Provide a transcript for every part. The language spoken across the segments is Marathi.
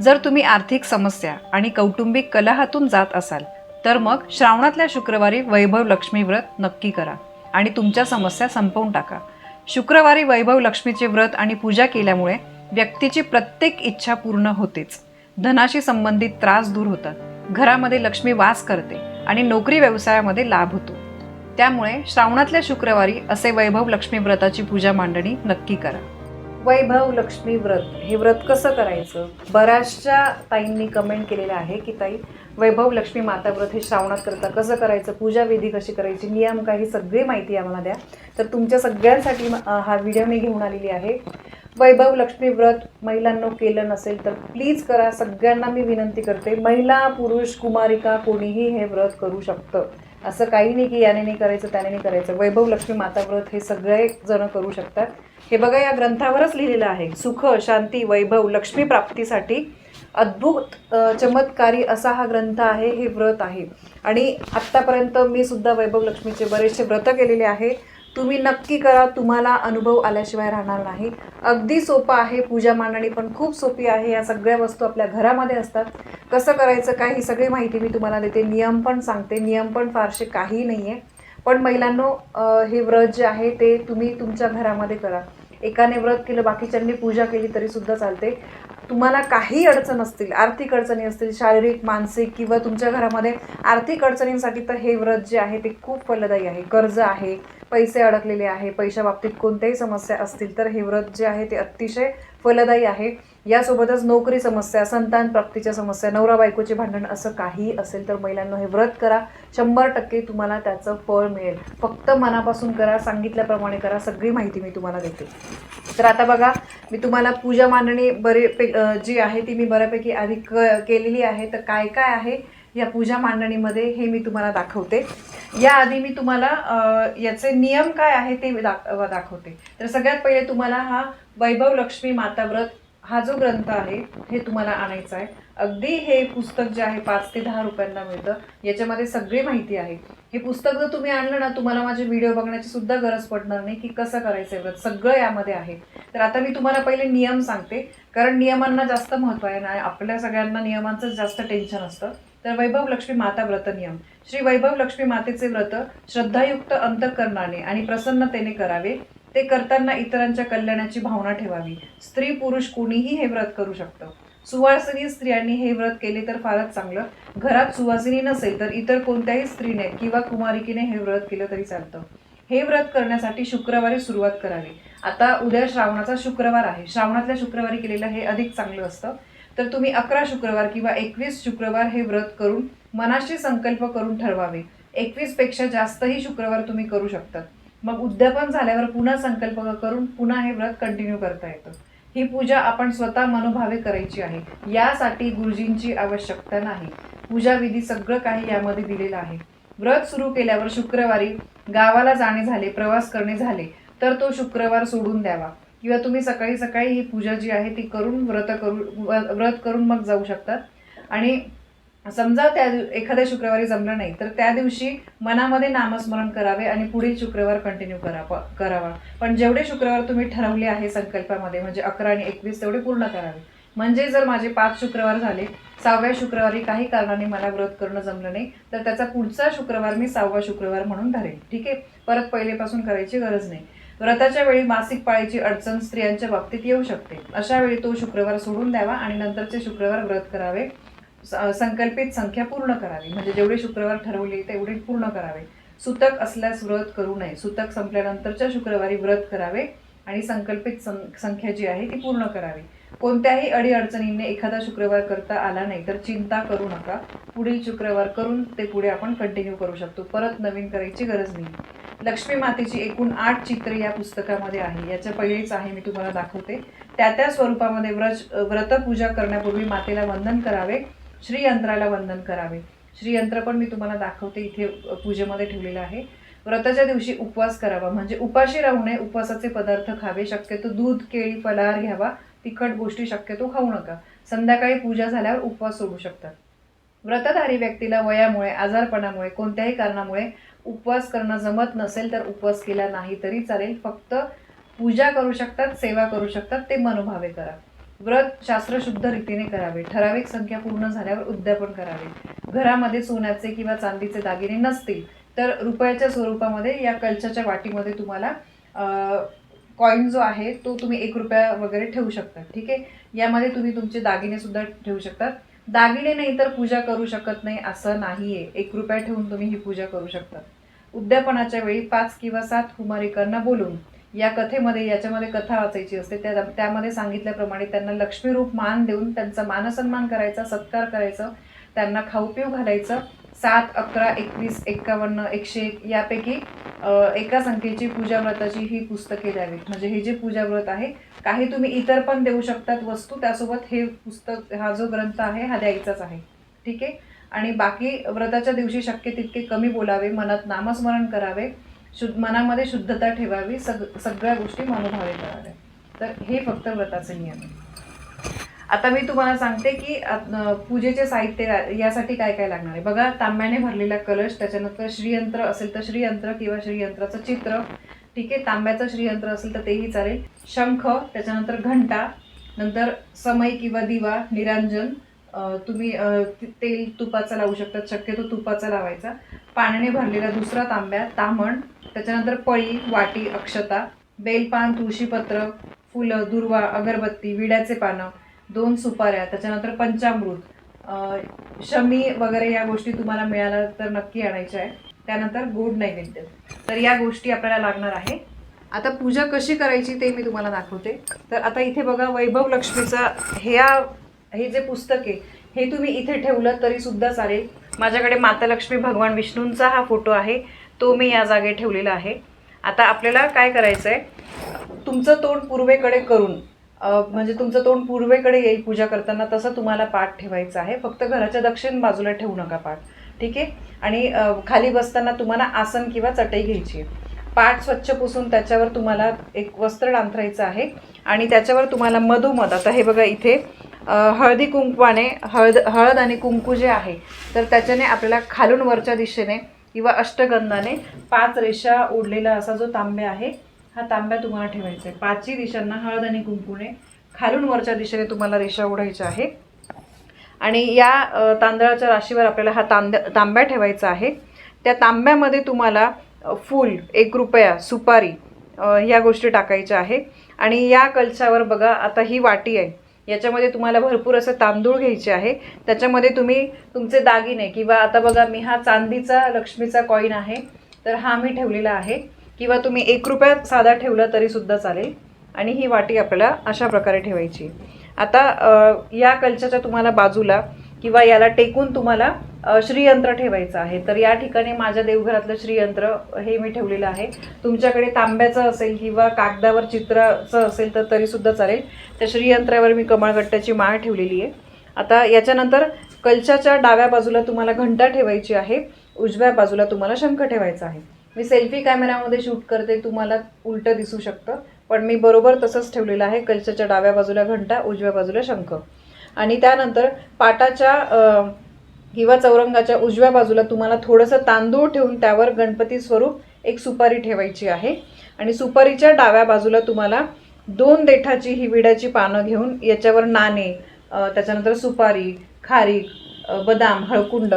जर तुम्ही आर्थिक समस्या आणि कौटुंबिक कलहातून जात असाल तर मग श्रावणातल्या शुक्रवारी वैभव लक्ष्मी व्रत नक्की करा आणि तुमच्या समस्या संपवून टाका. शुक्रवारी वैभव लक्ष्मीचे व्रत आणि पूजा केल्यामुळे व्यक्तीची प्रत्येक इच्छा पूर्ण होतेच. धनाशी संबंधित त्रास दूर होतात. घरामध्ये लक्ष्मी वास करते आणि नोकरी व्यवसायामध्ये लाभ होतो. त्यामुळे श्रावणातल्या शुक्रवारी असे वैभव लक्ष्मी व्रताची पूजा मांडणी नक्की करा. वैभव लक्ष्मी व्रत. हे व्रत कसं करायचं? बऱ्याचशा ताईंनी कमेंट केलेलं आहे की ताई वैभव लक्ष्मी माता व्रत हे श्रावणात करता कसं करायचं? पूजा विधी कशी करायची? नियम काही सगळी माहिती आम्हाला द्या. तर तुमच्या सगळ्यांसाठी हा व्हिडिओ मी घेऊन आलेली आहे. वैभव लक्ष्मी व्रत महिलांनो केलं नसेल तर प्लीज करा. सगळ्यांना मी विनंती करते महिला पुरुष कुमारिका कोणीही हे व्रत करू शकतं. असं काही नाही की याने नाही करायचं त्याने नाही करायचं. वैभव लक्ष्मी माता व्रत हे सगळे जण करू शकतात. हे बघा या ग्रंथावरच लिहिलेलं आहे. सुख शांती वैभव लक्ष्मी प्राप्तीसाठी अद्भुत चमत्कारी असा हा ग्रंथ आहे हे व्रत आहे. आणि आत्तापर्यंत मी सुद्धा वैभव लक्ष्मीचे बरेचसे व्रत केलेले आहे. तुम्ही नक्की करा तुम्हाला अनुभव आल्याशिवाय राहणार नाही. अगदी सोपं आहे पूजा मांडणी पण खूप सोपी आहे या सगळ्या वस्तू आपल्या घरामध्ये असतात. कसं करायचं काय ही सगळी माहिती मी तुम्हाला देते. नियम पण सांगते नियम पण फारसे काही नाही आहे पण महिलांनो हे व्रत जे आहे ते तुम्ही तुमच्या घरामध्ये करा. एकाने व्रत केलं बाकीच्यांनी पूजा केली तरीसुद्धा चालते. तुम्हाला काही अडचण असतील आर्थिक अडचणी असतील शारीरिक मानसिक किंवा तुमच्या घरामध्ये आर्थिक अडचणींसाठी तर हे व्रत जे आहे ते खूप फलदायी आहे. कर्ज आहे पैसे अडकलेले आहे पैशा बाबतीत कोणत्याही समस्या असतील तर हे व्रत जे आहे ते अतिशय फलदायी आहे. यासोबतच नोकरी समस्या संतान प्राप्तीच्या समस्या नवरा बायकोचे भांडण असं काही असेल तर महिलांना हे व्रत करा. शंभर टक्के तुम्हाला त्याचं फळ मिळेल. फक्त मनापासून करा सांगितल्याप्रमाणे करा सगळी माहिती मी तुम्हाला देते. तर आता बघा मी तुम्हाला पूजा मांडणी बरे जी आहे ती मी बऱ्यापैकी आधी क केलेली आहे. तर काय काय आहे? या पूजा मांडणीमध्ये हे मी तुम्हाला दाखवते. याआधी मी तुम्हाला याचे नियम काय आहे ते दाख दाखवते. तर सगळ्यात पहिले तुम्हाला हा वैभव लक्ष्मी माता व्रत हा जो ग्रंथ आहे हे तुम्हाला आणायचा आहे. अगदी हे पुस्तक जे आहे पाच ते दहा रुपयांना मिळतं. याच्यामध्ये सगळी माहिती आहे. हे पुस्तक जर तुम्ही आणलं ना तुम्हाला माझे व्हिडिओ बघण्याची सुद्धा गरज पडणार नाही की कसं करायचं आहे व्रत. सगळं यामध्ये आहे. तर आता मी तुम्हाला पहिले नियम सांगते. कारण नियमांना जास्त महत्त्व आहे ना आपल्या सगळ्यांना नियमांचंच जास्त टेन्शन असतं. तर वैभव लक्ष्मी माता व्रत नियम. श्री वैभव लक्ष्मी मातेचे व्रत श्रद्धायुक्त अंतकरणाने आणि प्रसन्नतेने करावे. ते करताना इतरांच्या कल्याणाची भावना ठेवावी. स्त्री पुरुष कोणीही हे व्रत करू शकतं. सुवासिनी स्त्रियांनी हे व्रत केले तर फारच चांगलं. घरात सुवासिनी नसेल तर इतर कोणत्याही स्त्रीने किंवा कुमारिकीने हे व्रत केलं तरी चालतं. हे व्रत करण्यासाठी शुक्रवारी सुरुवात करावी. आता उद्या श्रावणाचा शुक्रवार आहे. श्रावणातल्या शुक्रवारी केलेलं हे अधिक चांगलं असतं. तर तुम्ही अकरा शुक्रवार किंवा एकवीस शुक्रवार हे व्रत करून मनाशी संकल्प करून ठरवावे. एकवीसपेक्षा जास्तही शुक्रवार तुम्ही करू शकतात मग उद्यापन झाल्यावर पुन्हा संकल्प करून पुन्हा हे व्रत कंटिन्यू करता येतं. ही पूजा आपण स्वतः मनोभावे करायची आहे. यासाठी गुरुजींची आवश्यकता नाही. पूजा विधी सगळं काही यामध्ये दिलेलं आहे. व्रत सुरू केल्यावर शुक्रवारी गावाला जाणे झाले प्रवास करणे झाले तर तो शुक्रवार सोडून द्यावा. किंवा तुम्ही सकाळी सकाळी ही पूजा जी आहे ती करून व्रत करू व- व्रत करून मग जाऊ शकतात. आणि समजा त्या एखाद्या शुक्रवारी जमलं नाही तर त्या दिवशी मनामध्ये नामस्मरण करावे आणि पुढील शुक्रवार कंटिन्यू करावा करावा. पण जेवढे शुक्रवार तुम्ही ठरवले आहे संकल्पामध्ये म्हणजे अकरा आणि एकवीस तेवढे पूर्ण करावे. म्हणजे जर माझे पाच शुक्रवार झाले सहाव्या शुक्रवारी काही कारणाने मला व्रत करणं जमलं नाही तर त्याचा पुढचा शुक्रवार मी सहावा शुक्रवार म्हणून धरेन. ठीक आहे? परत पहिलेपासून करायची गरज नाही. व्रताच्या वेळी मासिक पाळीची अडचण स्त्रियांच्या बाबतीत येऊ शकते. अशा वेळी तो शुक्रवार सोडून द्यावा आणि नंतरचे शुक्रवार व्रत करावे. संकल्पित संख्या पूर्ण करावी. म्हणजे जेवढे शुक्रवार ठरवले तेवढे पूर्ण करावे. सुतक असल्यास व्रत करू नये. सुतक संपल्यानंतरच्या शुक्रवारी व्रत करावे आणि संकल्पित सं- संख्या जी आहे ती पूर्ण करावी. कोणत्याही अडीअडचणींनी एखादा शुक्रवार करता आला नाही तर चिंता करू नका. पुढील शुक्रवार करून ते पुढे आपण कंटिन्यू करू शकतो. परत नवीन करायची गरज नाही. लक्ष्मी मातेची एकूण आठ चित्रे या पुस्तकामध्ये आहे. याच्या पहिलेच आहे मी तुम्हाला दाखवते. त्या त्या स्वरूपामध्ये व्रत व्रतपूजा करण्यापूर्वी मातेला वंदन करावे श्रीयंत्राला वंदन करावे. श्रीयंत्र पण मी तुम्हाला दाखवते इथे पूजेमध्ये ठेवलेलं आहे. व्रताच्या दिवशी उपवास करावा म्हणजे उपाशी राहू नये उपवासाचे पदार्थ खावे शक्यतो दूध केळी फलाहार घ्यावा तिखट गोष्टी शक्यतो खाऊ नका. संध्याकाळी पूजा झाल्यावर उपवास सोडू शकतात व्रतधारी व्यक्तीला वयामुळे आजारपणामुळे कोणत्याही कारणामुळे उपवास करणं जमत नसेल तर उपवास केला नाही तरी चालेल. फक्त पूजा करू शकतात सेवा करू शकतात ते मनोभावे करा. व्रत शास्त्रशुद्ध रीतीने करावे. ठराविक संख्या पूर्ण झाल्यावर उद्यापन करावे. घरामध्ये सोन्याचे किंवा चांदीचे दागिने नसतील तर रुपयाच्या स्वरूपामध्ये या कलशाच्या वाटीमध्ये तुम्हाला कॉईन जो आहे तो तुम्ही एक रुपया वगैरे ठेवू शकता. ठीक आहे? यामध्ये तुम्ही तुमचे दागिने सुद्धा ठेवू शकतात. दागिने नाही तर पूजा करू शकत नाही असं नाही आहे एक रुपया ठेवून तुम्ही ही पूजा करू शकता. उद्यापनाच्या वेळी पाच किंवा सात कुमारिकांना बोलून या कथेमध्ये याच्यामध्ये कथा वाचायची असते. त्या त्यामध्ये सांगितल्याप्रमाणे त्यांना लक्ष्मीरूप मान देऊन त्यांचा मानसन्मान करायचा सत्कार करायचं त्यांना खाऊ पिऊ घालायचं. सात अकरा एकवीस एक्कावन्न एकशे एक यापैकी एका संख्येची पूजा व्रताची ही पुस्तके द्यावीत. म्हणजे हे जे पूजा व्रत आहे काही तुम्ही इतर पण देऊ शकतात वस्तू. त्यासोबत हे पुस्तक हा जो ग्रंथ आहे हा द्यायचाच आहे. ठीक आहे? आणि बाकी व्रताच्या दिवशी शक्य तितके कमी बोलावे मनात नामस्मरण करावे शुद्ध मनामध्ये शुद्धता ठेवावी सग सगळ्या गोष्टी मनोभावे कराव्या तर हे फक्त व्रताचे नियम आहे आता मी तुम्हाला सांगते की पूजेचे साहित्य यासाठी काय काय लागणार आहे. बघा तांब्याने भरलेला कलश त्याच्यानंतर श्रीयंत्र असेल तर श्रीयंत्र किंवा श्रीयंत्राचं चित्र. ठीक आहे तांब्याचं श्रीयंत्र असेल तर तेही चालेल. शंख त्याच्यानंतर घंटा नंतर समय किंवा दिवा निरांजन. तुम्ही तेल तुपाचा लावू शकतात शक्यतो तुपाचा लावायचा. पाण्याने भरलेला दुसरा तांब्या तामण त्याच्यानंतर पळी वाटी अक्षता बेलपान तुळशीपत्र फुलं दुर्वा अगरबत्ती विड्याचे पानं दोन सुपाऱ्या त्याच्यानंतर पंचामृत. शमी वगैरे या गोष्टी तुम्हाला मिळाल्या तर नक्की आणायच्या आहे त्यानंतर गोड नैवेद्य. तर या गोष्टी आपल्याला लागणार आहे. आता पूजा कशी करायची ते मी तुम्हाला दाखवते. तर आता इथे बघा वैभव लक्ष्मीचा ह्या हे जे पुस्तक आहे हे तुम्ही इथे ठेवलं तरी सुद्धा चालेल. माझ्याकडे माता लक्ष्मी भगवान विष्णूंचा हा फोटो आहे तो मी या जागे ठेवलेला आहे. आता आपल्याला काय करायचं आहे तुमचं तोंड पूर्वेकडे करून म्हणजे तुमचं तोंड पूर्वेकडे येईल पूजा करताना तसं तुम्हाला पाठ ठेवायचं आहे. फक्त घराच्या दक्षिण बाजूला ठेवू नका पाठ. ठीक आहे? आणि खाली बसताना तुम्हाला आसन किंवा चटई घ्यायची आहे. पाठ स्वच्छ पुसून त्याच्यावर तुम्हाला एक वस्त्र डांथरायचं आहे. आणि त्याच्यावर तुम्हाला मधोमध आता हे बघा इथे हळदी कुंकवाने हळद हळद आणि कुंकू जे आहे तर त्याच्याने आपल्याला खालून वरच्या दिशेने किंवा अष्टगंधाने पाच रेषा ओढलेला असा जो तांब्या आहे हा तांब्या तुम्हाला ठेवायचा आहे. पाचही दिशांना हळद आणि कुंकूने खालून वरच्या दिशेने तुम्हाला रेषा ओढायच्या आहे आणि या तांदळाच्या राशीवर आपल्याला हा तांब्या तांब्या ठेवायचा आहे. त्या तांब्यामध्ये तुम्हाला फूल एक रुपया सुपारी ह्या गोष्टी टाकायच्या आहे आणि या कलशावर बघा आता ही वाटी आहे. याच्यामध्ये तुम्हाला भरपूर असं तांदूळ घ्यायचे आहे. त्याच्यामध्ये तुम्ही तुमचे दागिने किंवा आता बघा मी हा चांदीचा लक्ष्मीचा कॉईन आहे. तर हा मी ठेवलेला आहे. किंवा तुम्ही एक रुपया साधा ठेवला तरीसुद्धा चालेल. आणि ही वाटी आपल्याला अशा प्रकारे ठेवायची. आता या कल्चरच्या तुम्हाला बाजूला किंवा याला टेकून तुम्हाला श्रीयंत्र ठेवायचं आहे. तर या ठिकाणी माझ्या देवघरातलं श्रीयंत्र हे मी ठेवलेलं आहे. तुमच्याकडे तांब्याचं असेल किंवा कागदावर चित्राचं असेल तर तरीसुद्धा चालेल. त्या श्रीयंत्रावर मी कमळगट्ट्याची माळ ठेवलेली आहे. आता याच्यानंतर कलशाच्या डाव्या बाजूला तुम्हाला घंटा ठेवायची आहे. उजव्या बाजूला तुम्हाला शंख ठेवायचा आहे. मी सेल्फी कॅमेऱ्यामध्ये शूट करते तुम्हाला उलटं दिसू शकतं. पण मी बरोबर तसंच ठेवलेलं आहे. कलशाच्या डाव्या बाजूला घंटा उजव्या बाजूला शंख. आणि त्यानंतर पाटाच्या किंवा चौरंगाच्या उजव्या बाजूला तुम्हाला थोडंसं तांदूळ ठेवून त्यावर गणपती स्वरूप एक सुपारी ठेवायची आहे. आणि सुपारीच्या डाव्या बाजूला तुम्हाला दोन देठाची ही विड्याची पानं घेऊन याच्यावर नाणे त्याच्यानंतर सुपारी खारीक बदाम हळकुंड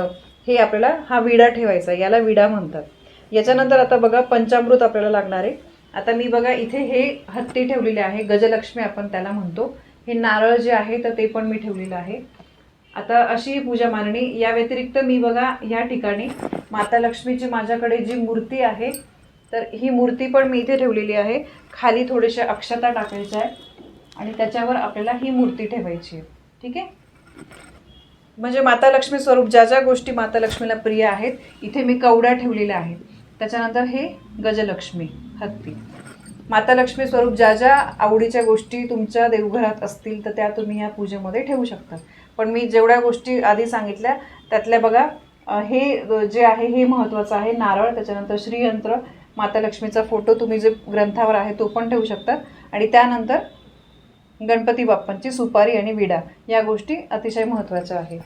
हे आपल्याला हा विडा ठेवायचा याला विडा म्हणतात. याच्यानंतर आता बघा पंचामृत आपल्याला लागणार आहे. आता मी बघा इथे हे हत्ती ठेवलेले आहे. गजलक्ष्मी आपण त्याला म्हणतो. हे नारळ जे आहे तर ते पण मी ठेवलेलं आहे. आता अशी पूजा मांडणी या व्यतिरिक्त मी बघा या ठिकाणी माता लक्ष्मीची माझ्याकडे जी मूर्ती आहे तर ही मूर्ती पण मी इथे ठेवलेली आहे. खाली थोडेशा अक्षता टाकायच्या आहे आणि त्याच्यावर आपल्याला ही मूर्ती ठेवायची आहे. ठीक आहे? म्हणजे माता लक्ष्मी स्वरूप ज्या ज्या गोष्टी माता लक्ष्मीला प्रिय आहेत इथे मी कवड्या ठेवलेल्या आहेत. त्याच्यानंतर हे गजलक्ष्मी हत्ती. माता लक्ष्मी स्वरूप ज्या ज्या आवडीच्या गोष्टी तुमच्या देवघरात असतील तर त्या तुम्ही ह्या पूजेमध्ये ठेवू शकता. पण मी जेवढ्या गोष्टी आधी सांगितल्या त्यातल्या बघा हे जे आहे हे महत्त्वाचं आहे नारळ त्याच्यानंतर श्रीयंत्र माता लक्ष्मीचा फोटो तुम्ही जे ग्रंथावर आहे तो पण ठेवू शकतात आणि त्यानंतर गणपती बाप्पांची सुपारी आणि विडा या गोष्टी अतिशय महत्त्वाच्या आहेत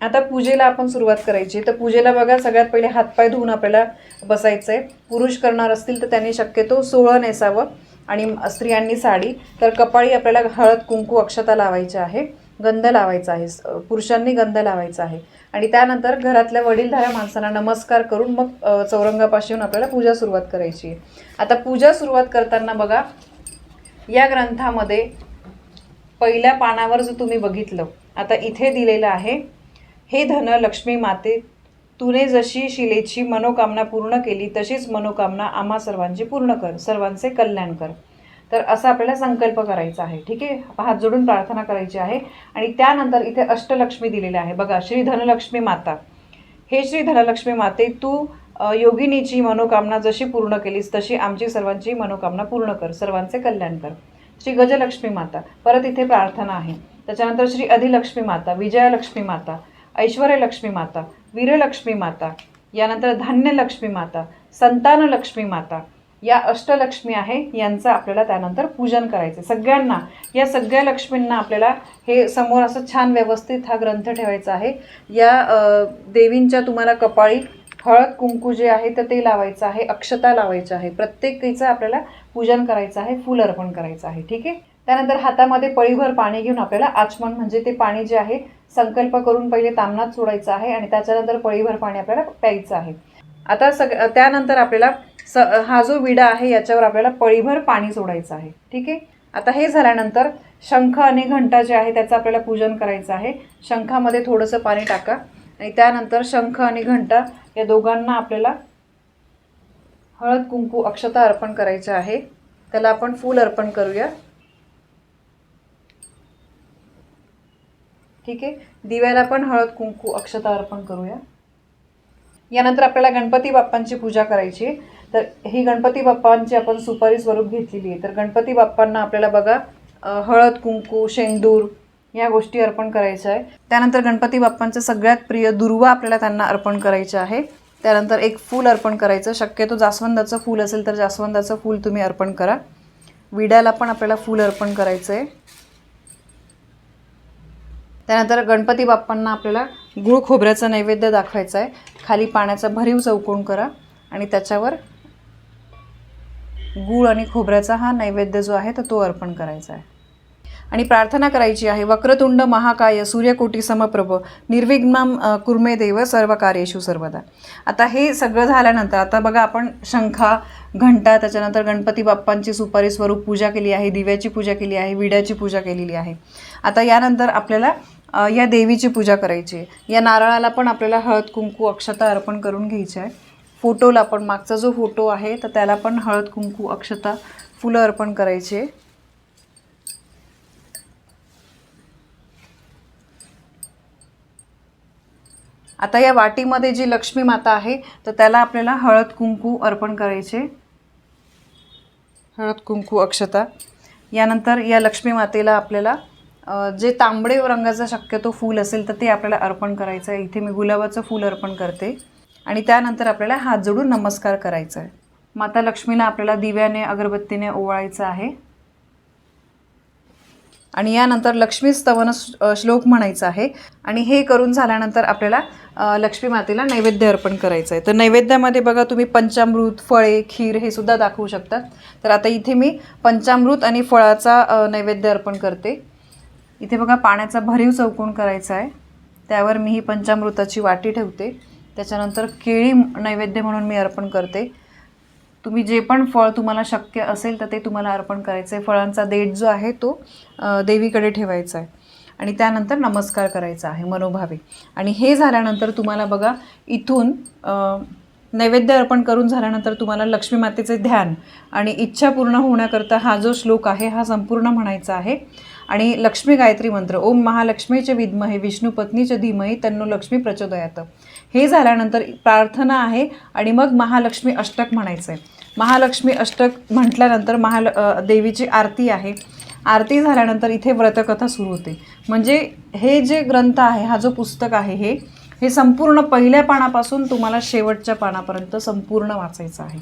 आता पूजेला आपण सुरुवात करायची. तर पूजेला बघा सगळ्यात पहिले हातपाय धुवून आपल्याला बसायचं आहे पुरुष करणार असतील तर त्यांनी शक्यतो सोळं नेसावं. आणि स्त्रियांनी साडी तर कपाळी आपल्याला हळद कुंकू अक्षता लावायची आहे गंध लावायचा आहे पुरुषांनी गंध लावायचा आहे. आणि त्यानंतर घरातल्या वडीलधाऱ्या माणसांना नमस्कार करून मग अ, चौरंगापाशी येऊन आपल्याला पूजा सुरुवात करायची आहे. आता पूजा सुरुवात करताना बघा या ग्रंथामध्ये पहिल्या पानावर जर तुम्ही बघितलं आता इथे दिलेलं आहे हे धन लक्ष्मी माते तुने जशी शिलेची मनोकामना पूर्ण केली तशीच मनोकामना आम्हा सर्वांची पूर्ण कर सर्वांचे कल्याण कर. तर असा आपल्याला संकल्प करायचा आहे ठीक आहे? हात जोडून प्रार्थना करायची आहे. आणि त्यानंतर इथे अष्टलक्ष्मी दिलेले आहे. बघा श्री धनलक्ष्मी माता. हे श्री धनलक्ष्मी माते तू योगिनीची मनोकामना जशी पूर्ण केलीस तशी आमची सर्वांची मनोकामना पूर्ण कर सर्वांचे कल्याण कर. श्री गजलक्ष्मी माता. परत इथे प्रार्थना आहे. त्याच्यानंतर श्री अधिलक्ष्मी माता विजयालक्ष्मी माता ऐश्वर्यलक्ष्मी माता. वीरलक्ष्मी माता यानंतर धान्यलक्ष्मी माता संतानलक्ष्मी माता या अष्टलक्ष्मी आहे यांचं आपल्याला त्यानंतर पूजन करायचं. सगळ्यांना या सगळ्या लक्ष्मींना आपल्याला हे समोर असं छान व्यवस्थित हा ग्रंथ ठेवायचा आहे. या देवींच्या तुम्हाला कपाळी हळद कुंकू जे आहे तर ते लावायचं आहे अक्षता लावायचं आहे. प्रत्येकीचं आपल्याला पूजन करायचं आहे फूल अर्पण करायचं आहे. ठीक आहे? त्यानंतर हातामध्ये पळीभर पाणी घेऊन आपल्याला आचमन म्हणजे ते पाणी जे आहे संकल्प करून पहिले तामनात सोडायचं आहे आणि त्याच्यानंतर पळीभर पाणी आपल्याला प्यायचं आहे. आता सग त्यानंतर आपल्याला स हा जो विडा आहे याच्यावर आपल्याला पळीभर पाणी सोडायचं आहे. ठीक आहे? आता हे झाल्यानंतर शंख आणि घंटा जे आहे त्याचं आपल्याला पूजन करायचं आहे. शंखामध्ये थोडंसं पाणी टाका. आणि त्यानंतर शंख आणि घंटा या दोघांना आपल्याला हळद कुंकू अक्षता अर्पण करायचं आहे. त्याला आपण फूल अर्पण करूया. ठीक आहे? दिव्याला पण हळद कुंकू अक्षता अर्पण करूया. यानंतर आपल्याला गणपती बाप्पांची पूजा करायची आहे. तर ही गणपती बाप्पांची आपण सुपारी स्वरूप घेतलेली आहे. तर गणपती बाप्पांना आपल्याला बघा हळद कुंकू शेंदूर या गोष्टी अर्पण करायच्या आहे. त्यानंतर गणपती बाप्पांचं सगळ्यात प्रिय दुर्वा आपल्याला त्यांना अर्पण करायचं आहे. त्यानंतर एक फूल अर्पण करायचं. शक्यतो जास्वंदाचं फूल असेल तर जास्वंदाचं फूल तुम्ही अर्पण करा. विड्याला पण आपल्याला फूल अर्पण करायचं आहे त्यानंतर गणपती बाप्पांना आपल्याला गुळ खोबऱ्याचा नैवेद्य दाखवायचा आहे. खाली पाण्याचा भरीव चौकोन करा आणि त्याच्यावर गूळ आणि खोबऱ्याचा हा नैवेद्य जो आहे तर तो अर्पण करायचा आहे. आणि प्रार्थना करायची आहे वक्रतुंड महाकाय सूर्यकोटी समप्रभ निर्विघ्नम कुर्मे देव सर्व कार्येशू सर्वदा. आता हे सगळं झाल्यानंतर आता बघा आपण शंखा घंटा त्याच्यानंतर गणपती बाप्पांची सुपारी स्वरूप पूजा केली आहे दिव्याची पूजा केली आहे विड्याची पूजा केलेली आहे. आता यानंतर आपल्याला या देवीची पूजा करायची. आहे या नारळाला पण आपल्याला हळद कुंकू अक्षता अर्पण करून घ्यायची आहे. फोटोला पण मागचा जो फोटो आहे तर त्याला पण हळद कुंकू अक्षता फुलं अर्पण करायचे. आता या वाटीमध्ये जी लक्ष्मी माता आहे तर त्याला आपल्याला हळद कुंकू अर्पण करायचे. हळद कुंकू अक्षता. यानंतर या लक्ष्मी मातेला आपल्याला जे तांबडे रंगाचं शक्यतो फूल असेल तर ते आपल्याला अर्पण करायचं आहे इथे मी गुलाबाचं फूल अर्पण करते. आणि त्यानंतर आपल्याला हात जोडून नमस्कार करायचा आहे माता लक्ष्मीला आपल्याला दिव्याने अगरबत्तीने ओवाळायचं आहे. आणि यानंतर लक्ष्मी स्तवन श्लोक म्हणायचा आहे. आणि हे करून झाल्यानंतर आपल्याला लक्ष्मी मातेला नैवेद्य अर्पण करायचं आहे तर नैवेद्यामध्ये बघा तुम्ही पंचामृत फळे खीर हे सुद्धा दाखवू शकतात तर आता इथे मी पंचामृत आणि फळाचा नैवेद्य अर्पण करते. इथे बघा पाण्याचा भरीव चौकोन करायचा आहे. त्यावर मी ही पंचामृताची वाटी ठेवते. त्याच्यानंतर केळी नैवेद्य म्हणून मी अर्पण करते. तुम्ही जे पण फळ तुम्हाला शक्य असेल तर ते तुम्हाला अर्पण करायचं आहे फळांचा देठ जो आहे तो देवीकडे ठेवायचा आहे. आणि त्यानंतर नमस्कार करायचा आहे मनोभावे. आणि हे झाल्यानंतर तुम्हाला बघा इथून नैवेद्य अर्पण करून झाल्यानंतर तुम्हाला लक्ष्मी मातेचे ध्यान आणि इच्छा पूर्ण होण्याकरता हा जो श्लोक आहे हा संपूर्ण म्हणायचा आहे. आणि लक्ष्मी गायत्री मंत्र ओम महालक्ष्मीचे विद्महे विष्णू पत्नीचे धीमही तन्नो लक्ष्मी प्रचोदयात. हे झाल्यानंतर प्रार्थना आहे आणि मग महालक्ष्मी अष्टक म्हणायचं आहे महालक्ष्मी अष्टक म्हटल्यानंतर महाल देवीची आरती आहे. आरती झाल्यानंतर इथे व्रतकथा सुरू होते. म्हणजे हे जे ग्रंथ आहे हा जो पुस्तक आहे हे हे संपूर्ण पहिल्या पानापासून तुम्हाला शेवटच्या पानापर्यंत संपूर्ण वाचायचं आहे.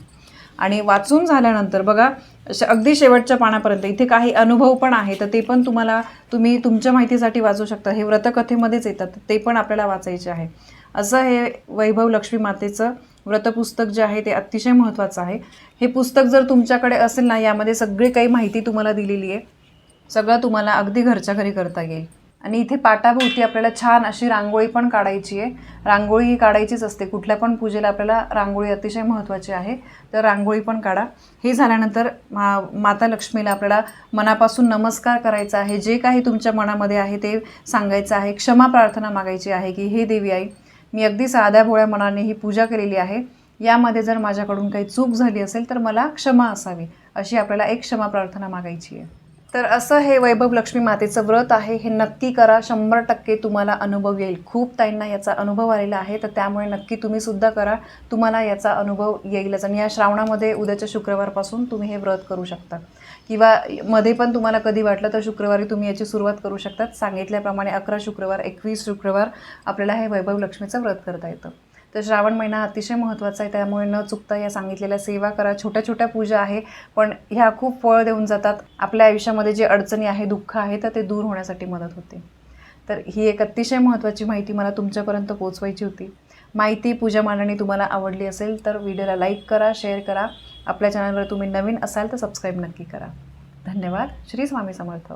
आणि वाचून झाल्यानंतर बघा श- अगदी शेवटच्या पानापर्यंत इथे काही अनुभव पण आहे तर ते पण तुम्हाला तुम्ही तुमच्या माहितीसाठी वाचू शकता. हे व्रतकथेमध्येच येतात ते पण आपल्याला वाचायचे आहे. असं हे वैभव लक्ष्मी मातेचं व्रतपुस्तक जे आहे ते अतिशय महत्त्वाचं आहे. हे पुस्तक जर तुमच्याकडे असेल ना यामध्ये सगळी काही माहिती तुम्हाला दिलेली आहे. सगळं तुम्हाला अगदी घरच्या घरी करता येईल. आणि इथे पाटाभोवती आपल्याला छान अशी रांगोळी पण काढायची आहे. रांगोळी ही काढायचीच असते. कुठल्या पण पूजेला आपल्याला रांगोळी अतिशय महत्त्वाची आहे. तर रांगोळी पण काढा. हे झाल्यानंतर मा माता लक्ष्मीला आपल्याला मनापासून नमस्कार करायचा आहे. जे काही तुमच्या मनामध्ये आहे ते सांगायचं आहे. क्षमा प्रार्थना मागायची आहे की हे देवी आई मी अगदी साध्या भोळ्या मनाने ही पूजा केलेली आहे. यामध्ये जर माझ्याकडून काही चूक झाली असेल तर मला क्षमा असावी. अशी आपल्याला एक क्षमा प्रार्थना मागायची आहे. तर असं हे वैभव लक्ष्मी मातेचं व्रत आहे. हे नक्की करा. शंभर टक्के तुम्हाला अनुभव येईल. खूप ताईंना याचा अनुभव आलेला आहे. तर त्यामुळे नक्की तुम्ही सुद्धा करा. तुम्हाला याचा अनुभव येईलच. आणि या श्रावणामध्ये उद्याच्या शुक्रवारपासून तुम्ही हे व्रत करू शकता. किंवा मध्ये पण तुम्हाला कधी वाटलं तर शुक्रवारी तुम्ही याची सुरुवात करू शकतात. सांगितल्याप्रमाणे अकरा शुक्रवार एकवीस शुक्रवार आपल्याला हे वैभव लक्ष्मीचं व्रत करता येतं. तर श्रावण महिना अतिशय महत्त्वाचा आहे त्यामुळे न चुकता या सांगितलेल्या सेवा करा. छोट्या छोट्या पूजा आहे पण ह्या खूप फळ देऊन जातात. आपल्या आयुष्यामध्ये जे अडचणी आहे दुःख आहे तर ते दूर होण्यासाठी मदत होते. तर ही एक अतिशय महत्त्वाची माहिती मला तुमच्यापर्यंत पोचवायची होती. माहिती पूजा मांडणी तुम्हाला आवडली असेल तर व्हिडिओला लाईक करा शेअर करा. आपल्या चॅनलवर तुम्ही नवीन असाल तर सबस्क्राईब नक्की करा. धन्यवाद. श्री स्वामी समर्थ.